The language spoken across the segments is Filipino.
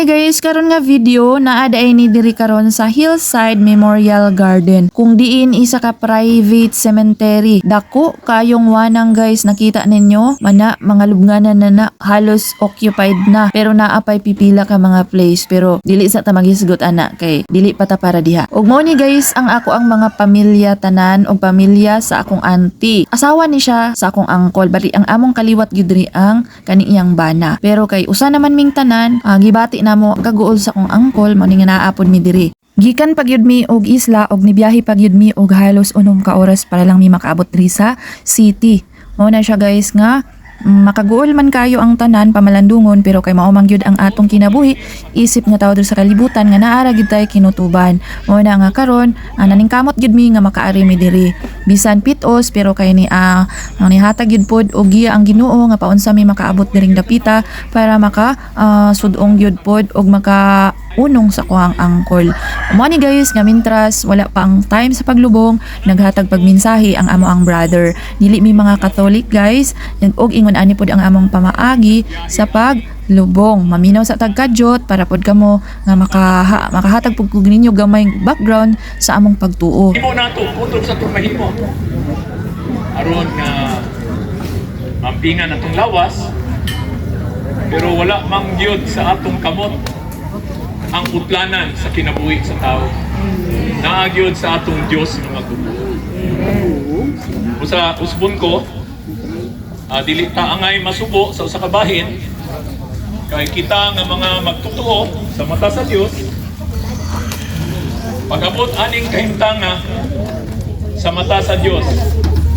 Hi guys, karon nga video na aday ni diri karon sa Hillside Memorial Garden. Kung diin isa ka private cemetery. Dako kayong wanang guys nakita ninyo. Mana mga lubnganan na na halos occupied na. Pero naapay pipila ka mga place pero dili sa ta magisgot ana kay dili pa para diha. Ug mo ni guys ang ako ang mga pamilya tanan og pamilya sa akong auntie. Asawa ni siya sa akong uncle bali ang among kaliwat diri ang kaniyang bana. Pero kay usa naman ming tanan ah, gibati namo kaguol sa akong uncle mo ning naapod mi diri. Gikan pagyud mi og isla og nibiyahe pagyud mi og halos unom ka oras para lang mi makaabot diri sa city. Mao na siya guys nga mm, makaguol man kayo ang tanan pamalandungon pero kay mao man gyud ang atong kinabuhi isip nga tawod sa kalibutan nga naara gyud tay kinutuban mo na nga karon ah, naningkamot gyud mi nga makaari mi diri bisan pitos pero kay ni ah ang nihatag gyud pod og giya ang Ginoo nga paunsa mi makaabot diring dapita para maka ah, sudong gyud pod og maka unong sa kuhang angkol. Mo ni guys nga mintras wala pa ang time sa paglubong naghatag pagminsahi ang amo ang brother. Dili mi mga Catholic guys og ingon ani pod ang among pamaagi sa paglubong. Maminaw sa tagkadyot para pod kamo nga makaha, makahatag pud kog ninyo gamay background sa among pagtuo. Himo na to, putol sa itong mahimo. Aron nga mampingan atong lawas, pero wala mang gyud sa atong kamot ang utlanan sa kinabuhi sa tao. Naagyod sa atong Dios nga magbubuo. Usa usbon ko, ah, dili ta angay masubo sa usa ka bahin kay kita nga mga magtutuo sa mata sa Dios Pagabot aning kahimtanga sa mata sa Dios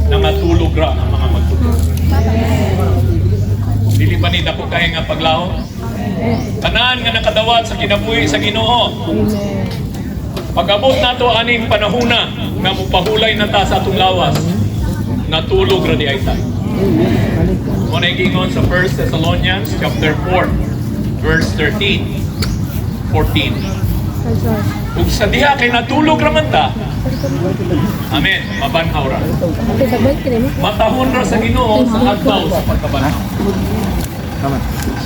nangatulog ra ang mga magtutuo. Dili pa ni dako kay nga paglaom. Tanan nga nakadawat sa kinabuhi sa Ginoo. Pagabot nato aning panahuna nga mupahulay na ta sa atong lawas, natulog ra di ay ta. Mo na gingon sa 1 Thessalonians chapter 4 verse 13 14 Ug sa diha kay natulog raman ta. Amen. Mabanhaw ra. Matahon ra sa Ginoo sa adlaw sa pagkabanhaw.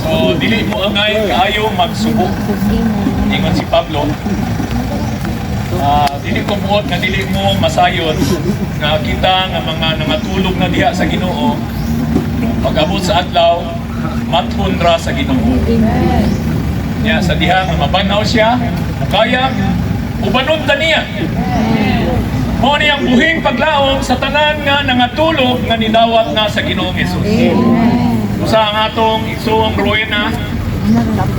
So dili mo angay kaayo magsubo. Ingon si Pablo. Ah, dili ko buot nga dili mo masayon nga kita nga mga nangatulog na diha sa Ginoo pag-abot sa adlaw mathon ra sa Ginoo. Nya sa diha nga mabanaw siya, kaya ubanon ta niya. Mo ni ang buhing paglaom sa tanan nga nangatulog nga nidawat na sa Ginoong Hesus. Usa ang atong igsuong ruina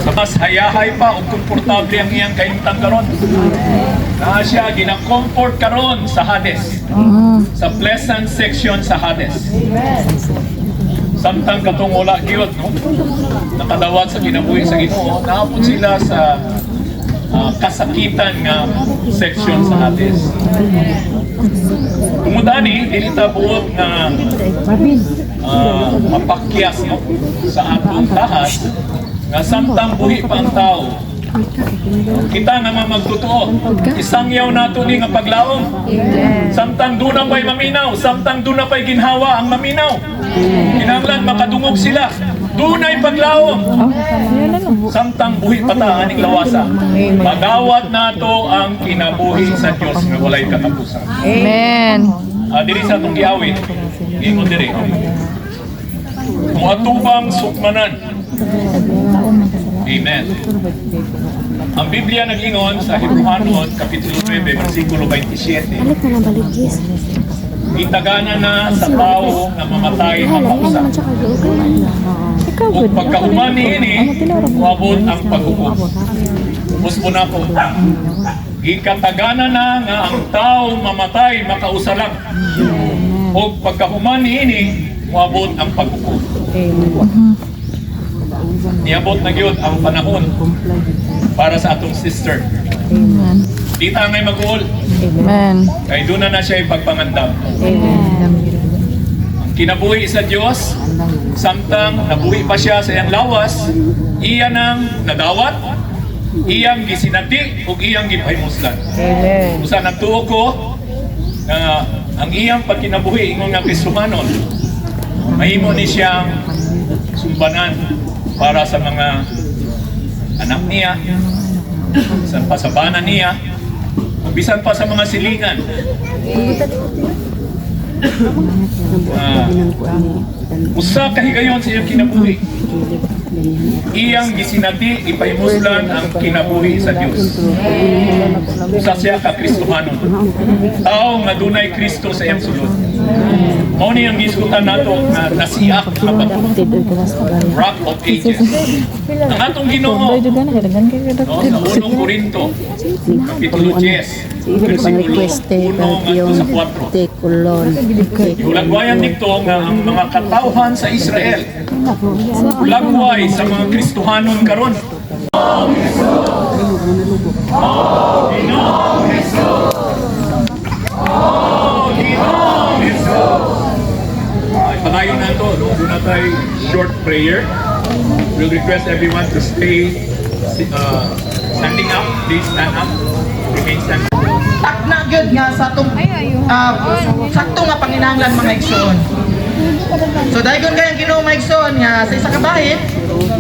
sa mas hayahay pa o komportable ang iyang kahimtang karon. Na siya gina-comfort karon sa Hades. Sa pleasant section sa Hades. Samtang katong wala gyud no? nakadawat sa kinabuhi sa Ginoo, naapon sila sa ah, kasakitan nga section sa Hades. Tumudani, dili ta buot nga ah, mapakyas no? sa atong tahas nga samtang buhi pa ang tao kita nga mga magtotoo isang yaw nato ni nga paglaom. Samtang doon na pa'y maminaw. Samtang doon na pa'y ginhawa ang maminaw. Kinanglan makadungog sila. Doon ay paglaom. Samtang buhi pa ta aning lawasa. Magawat nato ang kinabuhi sa Dios nga walay katapusan. Amen. Ah, diri sa itong giawin, ingon diri. Kung atubang sukmanan. Amen. Ang Biblia nag-ingon sa Hebrewanon, Kapitulo 9, versikulo 27. Balik na nabalik, Jis. Itagana na sa tao na mamatay siya kagiugan. Ikaw, Kung good. pagkahuman ni ini, uabot ang paghukom. Muspon ako. Gikatagana na nga ang tao mamatay makausa lang. O pagkahuman ni ini, uabot ang paghukom. Niabot na gyud ang panahon para sa atong sister. Amen. Di ta ngay mag-uol. Amen. Kay doon na na siya ipagpangandam. Ang kinabuhi sa Diyos, samtang nabuhi pa siya sa iyang lawas, iya nang nadawat, iyang gisinati, ug iyang gipahimuslan. Amen. Usa nagtuo ko na ang iyang pagkinabuhi ingon nga Kristohanon, mahimo ni siyang sumbanan para sa mga anak niya, sa bana niya, bisan pa sa mga silingan. Ah, usa ka higayon sa iyong kinabuhi. Iyang gisinati ipahimuslan ang kinabuhi sa Dios. Usa siya ka Kristohanon. Tao nga dunay Kristo sa iyang sulod. Mao ni ang giskutan nato nga nasiak nga bato. Rock of Ages. Ang atong Ginoo no, sa unong Korinto, Kapitulo 10, versikulo 1 ngadto sa 4. kulon. Ulagwayan dito nga ang mga katauhan sa Israel ulagway sa mga Kristohanon karon. Ay, patayon na ito, no? Doon na tayo short prayer. We'll request everyone to stay uh, standing up. Please stand up. Standing. takna gyud nga sa atong uh, sakto nga panginahanglan mga igsoon. So dahil kaya Ginoo mga igsoon nga sa isa ka bahin,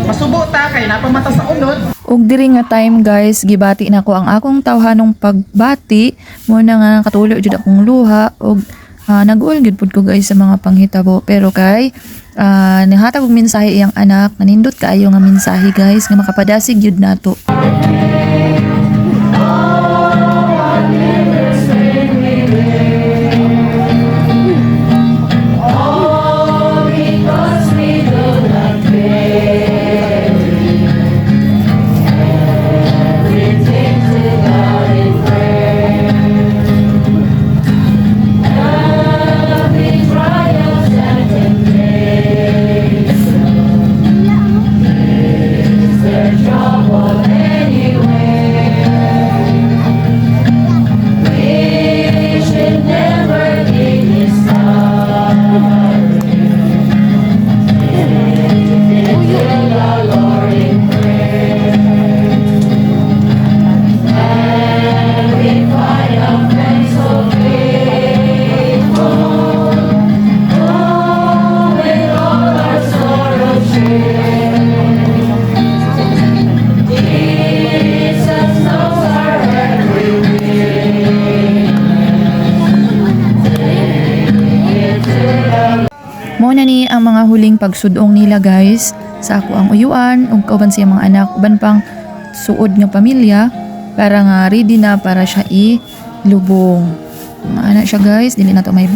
masubo ta kay napamata sa unod, Ug diri nga time guys, gibati na ko ang akong tawhanong pagbati mo na nga katulo jud akong luha ug uh, nag-uol gud pud ko guys sa mga panghitabo pero kay uh, nihatag og mensahe iyang anak nanindot kaayo nga mensahe guys nga makapadasig jud nato. Ang mga huling pagsudong nila guys sa ako ang uyuan ug kauban siya mga anak uban pang suod nga pamilya para nga ready na para siya ilubong. Mga anak siya guys, dili na to may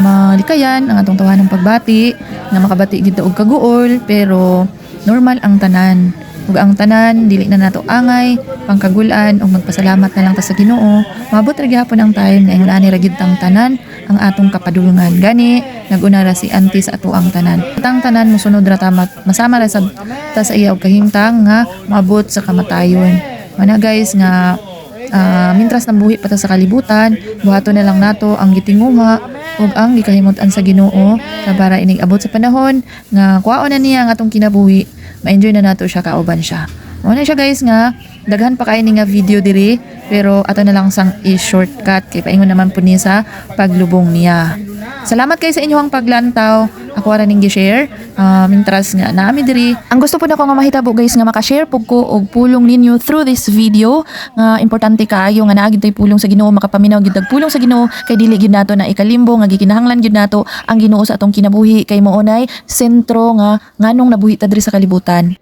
malikayan ang atong tawanong pagbati nga makabati ta og kaguol pero normal ang tanan. Ug ang tanan dili na nato angay, pangkagulan ug magpasalamat na lang ta sa Ginoo. Mabot ra gyapon ang time nga inglaan ni ra tanan ang atong kapadulungan. Gani naguna ra si auntie sa ato ang tanan. Tang tanan mosunod ra ta mat- masama ra sa ta sa iya og kahimtang nga maabot sa kamatayon. Mana guys nga ah, mintras nabuhi pa ta sa kalibutan, buhaton na lang nato ang gitinguha ug ang gikahimutan sa Ginoo sa para inig abot sa panahon nga kuwaon na niya ang atong kinabuhi ma-enjoy na nato siya kauban siya. Mao na siya guys nga daghan pa kay nga video diri pero ato na lang sang i-shortcut kay paingon naman po niya sa paglubong niya. Salamat kayo sa inyong paglantaw. Ako ra ning gi-share. Uh, mintras nga naami diri. Ang gusto po na ko nga mahitabo guys nga maka-share pug ko og pulong ninyo through this video nga importante kaayo nga naagid tay pulong sa Ginoo makapaminaw gid pulong sa Ginoo kay dili gid nato na ikalimbo nga gikinahanglan gid nato ang Ginoo sa atong kinabuhi kay moonay sentro nga nganong nabuhi ta diri sa kalibutan.